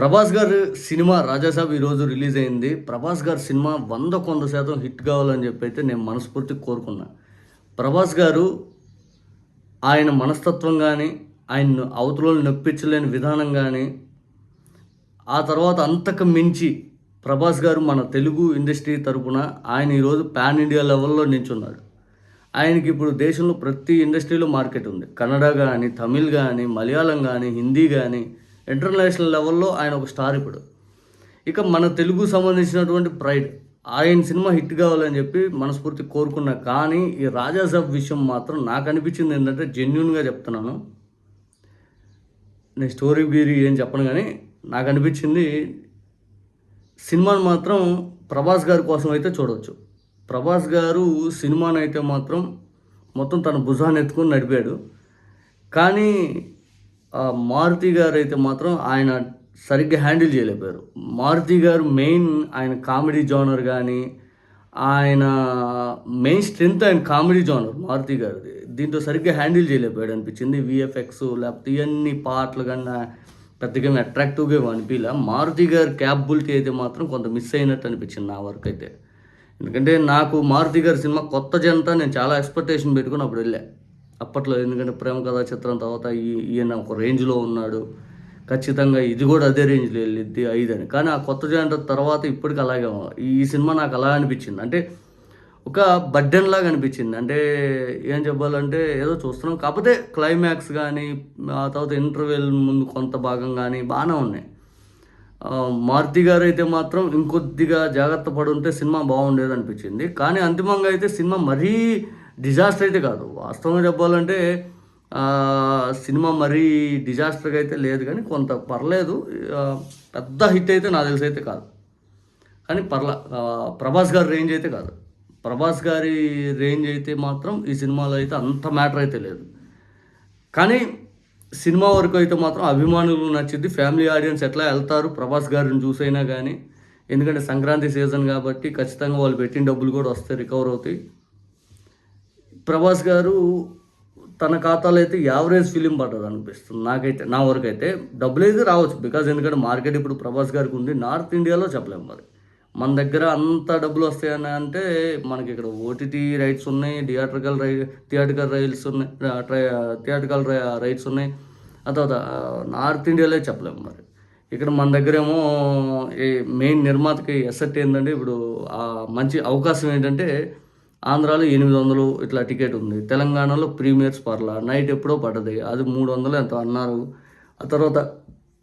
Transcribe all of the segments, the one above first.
ప్రభాస్ గారు సినిమా రాజాసాబ్ ఈరోజు రిలీజ్ అయింది. ప్రభాస్ గారు సినిమా వంద కొంద శాతం హిట్ కావాలని చెప్పి అయితే నేను మనస్ఫూర్తిగా కోరుకున్నా. ప్రభాస్ గారు ఆయన మనస్తత్వం కానీ ఆయన అవతలను నొప్పించలేని విధానం కానీ ఆ తర్వాత అంతకు మించి ప్రభాస్ గారు మన తెలుగు ఇండస్ట్రీ తరపున ఆయన ఈరోజు పాన్ ఇండియా లెవెల్లో నించున్నాడు ఆయనకి ఇప్పుడు దేశంలో ప్రతి ఇండస్ట్రీలో మార్కెట్ ఉంది. కన్నడ కానీ తమిళ్ కానీ మలయాళం కానీ హిందీ కానీ ఇంటర్నేషనల్ లెవెల్లో ఆయన ఒక స్టార్ ఇప్పుడు. ఇక మన తెలుగు సంబంధించినటువంటి ప్రైడ్ ఆయన సినిమా హిట్ కావాలని చెప్పి మనస్ఫూర్తి కోరుకున్నా కానీ ఈ రాజాసాబ్ విషయం మాత్రం నాకు అనిపించింది ఏంటంటే జెన్యున్గా చెప్తున్నాను. నేను స్టోరీ గీరి ఏం చెప్పను కానీ నాకు అనిపించింది సినిమాను మాత్రం ప్రభాస్ గారి కోసం అయితే చూడవచ్చు ప్రభాస్ గారు సినిమాను అయితే మాత్రం మొత్తం తన భుజాన్ని ఎత్తుకొని నడిపాడు. కానీ మారుతి గారు అయితే మాత్రం ఆయన సరిగ్గా హ్యాండిల్ చేయలేకపోయారు. మారుతి గారు మెయిన్ ఆయన కామెడీ జోనర్ కానీ ఆయన మెయిన్ స్ట్రెంత్ ఆయన కామెడీ జోనర్ మారుతి గారిది. దీంతో సరిగ్గా హ్యాండిల్ చేయలేకపోయాడు అనిపించింది. విఎఫ్ఎక్స్ లేకపోతే ఇవన్నీ పాటలు కన్నా పెద్దగా అట్రాక్టివ్గా అనిపించలే. మారుతి గారి క్యాపబిలిటీ అయితే మాత్రం కొంత మిస్ అయినట్టు అనిపించింది నా వరకు అయితే. ఎందుకంటే నాకు మారుతి గారి సినిమా కొత్త జనత నేను చాలా ఎక్స్పెక్టేషన్ పెట్టుకుని అప్పుడు వెళ్ళా. అప్పట్లో ఎందుకంటే ప్రేమ కథా చిత్రం తర్వాత ఈ- ఈయన ఒక రేంజ్లో ఉన్నాడు. ఖచ్చితంగా ఇది కూడా అదే రేంజ్లో వెళ్ళిద్ది ఐదు అని. కానీ ఆ కొత్త జంట తర్వాత ఇప్పటికి అలాగే ఈ సినిమా నాకు అలా అనిపించింది. అంటే ఒక బడ్డెన్ లాగా అనిపించింది. అంటే ఏం చెప్పాలంటే ఏదో చూస్తున్నాం. కాకపోతే క్లైమాక్స్ కానీ ఆ తర్వాత ఇంటర్వెల్ ముందు కొంత భాగం కానీ బాగానే ఉన్నాయి. మారుతి గారు అయితే మాత్రం ఇంకొద్దిగా జాగ్రత్త పడి ఉంటే సినిమా బాగుండేది అనిపించింది కానీ అంతిమంగా అయితే సినిమా మరీ డిజాస్టర్ అయితే కాదు. వాస్తవంగా చెప్పాలంటే సినిమా మరీ డిజాస్టర్గా అయితే లేదు కానీ కొంత పర్లేదు. పెద్ద హిట్ అయితే నాకు తెలిసి అయితే కాదు. కానీ పర్ల ప్రభాస్ గారి రేంజ్ అయితే కాదు. ప్రభాస్ గారి రేంజ్ అయితే మాత్రం ఈ సినిమాలో అయితే అంత మ్యాటర్ అయితే లేదు. కానీ సినిమా వరకు అయితే మాత్రం అభిమానులు నచ్చింది ఫ్యామిలీ ఆడియన్స్ ఎట్లా వెళ్తారు ప్రభాస్ గారిని చూసైనా కానీ ఎందుకంటే సంక్రాంతి సీజన్ కాబట్టి ఖచ్చితంగా వాళ్ళు పెట్టిన డబ్బులు కూడా వస్తాయి రికవర్ అవుతాయి. ప్రభాస్ గారు తన ఖాతాలో అయితే యావరేజ్ ఫిలిం పడ్డది అనిపిస్తుంది. నాకైతే నా వరకు అయితే డబ్బులు అయితే రావచ్చు. బికాజ్ ఎందుకంటే మార్కెట్ ఇప్పుడు ప్రభాస్ గారికి ఉంది. నార్త్ ఇండియాలో చెప్పలేము మరి. మన దగ్గర అంత డబ్బులు వస్తాయని అంటే మనకి ఇక్కడ ఓటీటీ రైట్స్ ఉన్నాయి థియేటర్కల్ రై థియేటర్కల్ రైల్స్ ఉన్నాయి థియేటర్కల్ రైట్స్ ఉన్నాయి. ఆ తర్వాత నార్త్ ఇండియాలో చెప్పలేము మరి. ఇక్కడ మన దగ్గరేమో ఈ మెయిన్ నిర్మాతకి ఎసెట్ ఏంటంటే ఇప్పుడు మంచి అవకాశం ఏంటంటే ఆంధ్రాలో ఎనిమిది వందలు ఇట్లా టికెట్ ఉంది. తెలంగాణలో ప్రీమియర్స్ పర్లా. నైట్ ఎప్పుడో పడ్డది. అది మూడు వందలు ఎంత అన్నారు. ఆ తర్వాత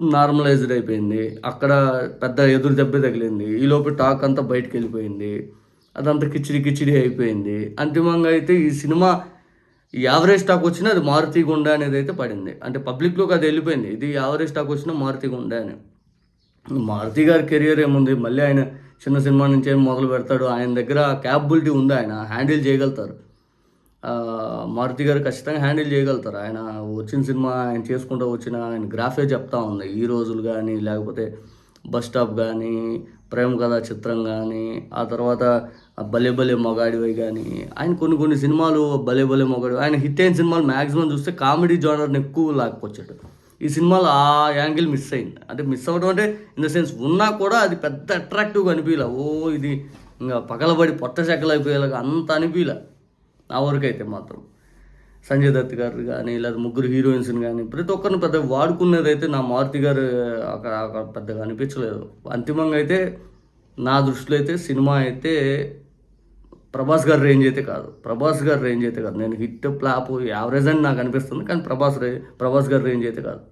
నార్మలైజ్డ్ అయిపోయింది. అక్కడ పెద్ద ఎదురు దెబ్బ తగిలింది. ఈలోపు టాక్ అంతా బయటకు వెళ్ళిపోయింది. అదంతా కిచిడి కిచిడి అయిపోయింది. అంతిమంగా అయితే ఈ సినిమా ఈ యావరేజ్ స్టాక్ వచ్చినా అది మారుతి గుండా అనేది అయితే పడింది. అంటే పబ్లిక్లోకి అది వెళ్ళిపోయింది. ఇది యావరేజ్ స్టాక్ వచ్చినా మారుతి గుండా అని. మారుతి గారి కెరియర్ ఏముంది? మళ్ళీ ఆయన చిన్న సినిమా నుంచే మొదలు పెడతాడు. ఆయన దగ్గర క్యాపబిలిటీ ఉంది ఆయన. హ్యాండిల్ చేయగలుగుతారు. మారుతి గారు ఖచ్చితంగా హ్యాండిల్ చేయగలుగుతారు. ఆయన వచ్చిన సినిమా ఆయన చేసుకుంటూ వచ్చిన ఆయన గ్రాఫే చెప్తా ఉంది. ఈ రోజులు కానీ లేకపోతే బస్ స్టాప్ కానీ ప్రేమ కథా చిత్రం కానీ ఆ తర్వాత భలే భలే మొగాడివై కానీ ఆయన కొన్ని కొన్ని సినిమాలు భలే భలే మొగాడి ఆయన హిట్ అయిన సినిమాలు మ్యాక్సిమం చూస్తే కామెడీ జోనర్ని ఎక్కువ లాక్కొచ్చాడు. ఈ సినిమాలో ఆ యాంగిల్ మిస్ అయింది. అంటే మిస్ అవ్వడం అంటే ఇన్ ద సెన్స్ ఉన్నా కూడా అది పెద్ద అట్రాక్టివ్గా అనిపించలే ఓ ఇది ఇంకా పగలబడి పొట్ట చెక్కలు అయిపోయేలాగా అంత అనిపించలే నా వరకు అయితే మాత్రం. సంజయ్ దత్ గారు కానీ లేదా ముగ్గురు హీరోయిన్స్ని కానీ ప్రతి ఒక్కరిని పెద్ద వాడుకున్నది అయితే నా మారుతి గారు అక్కడ అక్కడ పెద్దగా అనిపించలేదు. అంతిమంగా అయితే నా దృష్టిలో అయితే సినిమా అయితే ప్రభాస్ గారి రేంజ్ అయితే కాదు. ప్రభాస్ గారి రేంజ్ అయితే కాదు. నేను హిట్ ప్లాప్ యావరేజ్ అని నాకు అనిపిస్తుంది కానీ ప్రభాస్ రే ప్రభాస్ గారి రేంజ్ అయితే కాదు.